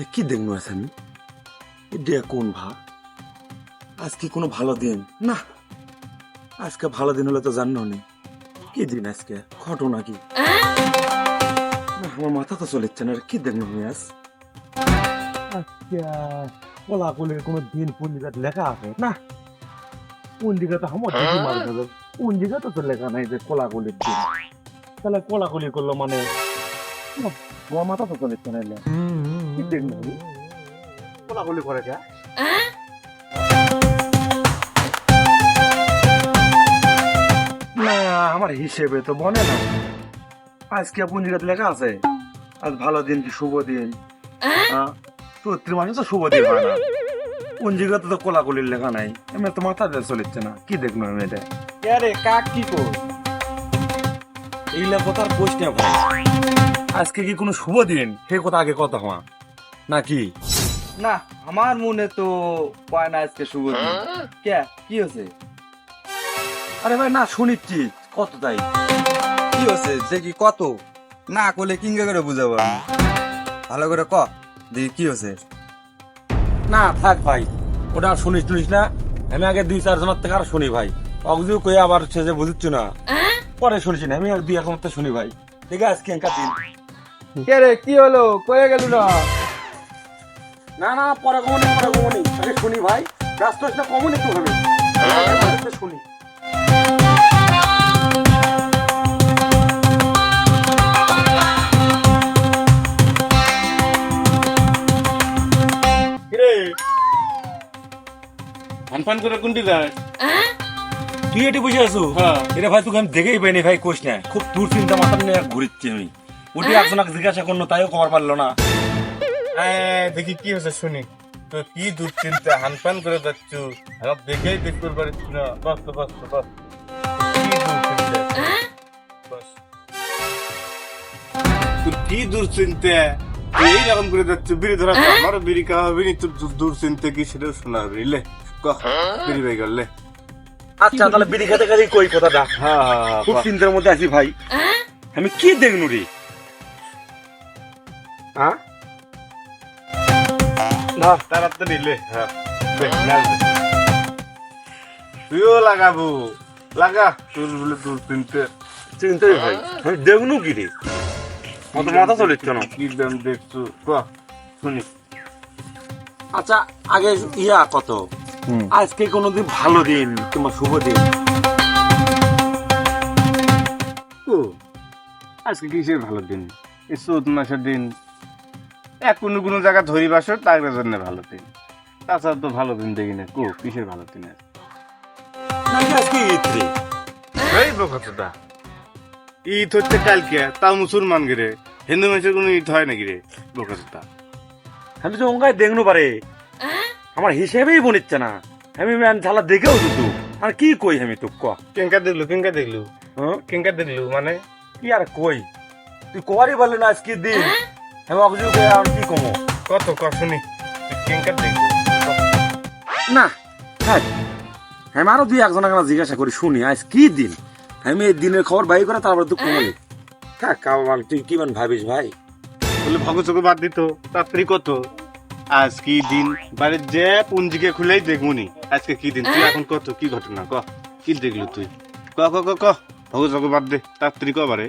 দেখনু আছে আমি এটা কোন ভা? আজকে কোনো ভালো দিন। না, আজকে ভালো দিন হলে তো জানো নি। কি দিন আজকে? ঘটনা কি? না, আমার মাথা তো চলেছে না কি দেখনু আমি আজ? আজকে কোলাকুলির কোনো দিন পঞ্জিকাত লেখা আছে? না পঞ্জিকা তো আমার দিদি মারা গেল? পঞ্জিকা তো লেখা নাই যে কোলাকুলির দিন? তাহলে কোলাকুলি করল মানে? মাথা তো চলেছে না। কি দেখনু করে কে না আমার হিসেবে তো মনে না আজকে পঞ্জিকাতে লেখা আছে আজ ভালো দিন কি শুভ দিন। হ্যাঁ? চৈত্র মাসে তো শুভ দিন হয় না। পঞ্জিকাতে তো কোলাকুলির লেখা নাই। এমনি তো মাথা দিয়ে চলেছে না। কি দেখল আমি এটা আরে কাক কি কর? এইগুলা কথা আর কোশ আজকে কি কোনো শুভ দিন? সে কথা আগে কথা হওয়া? নাকি? না আমার মনে তো পায় না আজকে শুভ দিন কে? কি হয়েছে? আরে ভাই না শুনিচ্ছি কত তাই? কি হয়েছে? দেখি কত? না করলে কিঙ্গে করে বুঝাবো ভালো করে ক দেখি কি হয়েছে। না থাক ভাই ওটা আর শুনিস শুনিস না। আমি আগে দুই চার জনের থেকে আর শুনি ভাই। অগজিও কই আবার সে যে বুঝিচ্ছ না। পরে শুনছি না আমি আর দুই এখন শুনি ভাই। দেখে আজকে একা দিন। কে রে কি হলো? কয়ে গেল না? না না পরে কমনি পরে কমনি আগে শুনি ভাই ব্যস্ত হচ্ছে না কমনি তো হবে শুনি ফান করে কোনটি যায়? তুই এটি বুঝে আছো? হ্যাঁ। এটা ভাই তোকে আমি দেখেই পাইনি ভাই কোষ না খুব দূর চিন্তা মাথা নিয়ে ঘুরিচ্ছি আমি। ওটি একজনকে জিজ্ঞাসা করল তাইও কমার পারল না। দেখি কি হয়েছে শুনি। তো কি দুশ্চিন্তা হান ফান করে যাচ্ছ? আমার দেখেই দেখতে পারছি না। বস তো বস তো বস কি দুশ্চিন্তা কি এইরকম করে যাচ্ছ বিড়ি ধরা আমার বিড়ি খাওয়া বিড়ি তোর দূর- দুশ্চিন্তা কি সেটাও শোনা হবে লে। কহ বিড়ি ভাই গেলে আচ্ছা তাহলে বিড়ি খেতে খেতে কই কথাটা? হ্যাঁ হ্যাঁ হ্যাঁ খুব চিন্তার মধ্যে আছি ভাই। আমি কি দেখনু রে? হ্যাঁ না তাড়াতাড়ি লে। হ্যাঁ। তুইও লাগাবো। লাগা তোর বলে তোর তিনটে চিন্তাই ভাই। আমি দেখনু কি রে। মত মাথা চলেছে না? কি দাম দেখছ? ক শুনি। আচ্ছা আগে ইয়া কত? আজকে কোনোদিন ভালো দিন কিংবা শুভ দিন। ও আজকে কিসের ভালো দিন? এই চৌদ্দ মাসের দিন। এক কোনো কোনো জায়গা ধরি বাসর তার জন্য ভালো দিন। তাছাড়া তো ভালো দিন দেখি না। কো কিসের ভালো দিন এই বকতটা ঈদ হচ্ছে কালকে তাও মুসলমান গিরে। হিন্দু মানুষের কোনো ঈদ হয় নাকি রে বকতটা আমি তো অঙ্গায় দেখনু পারে। আমার হিসেবেই বনিচ্ছে না। আমি ম্যান ঝালা দেখেও দুতু। আর কি কই আমি তো ক? কেঙ্কা দেখলু কেঙ্কা দেখলু। হ্যাঁ? কেঙ্কা দেখলু মানে? কি আর কই? তুই কবারই বললি না আজকে দিন? আমি করে আর কি কমো? কত ক শুনি। কেঙ্কা দেখলু না হ্যাঁ আমি আরও দুই একজন একজন জিজ্ঞাসা করি শুনি আজ কি দিন? আমি এই দিনের খবর বাই করে তারপর তুই কমলি থাক কামাল তুই কি মান ভাবিস ভাই? বলে ভগচকে বাদ দিত তাড়াতাড়ি কত? আজ কি দিন? বাড়ির যে পুঞ্জিকে খুলেই দেখবনি আজকে কি দিন? তুই এখন কত? কি ঘটনা? ক কি দেখলু তুই? ক ক ক ক ভগচকে বাদ দে তাড়াতাড়ি ক বারে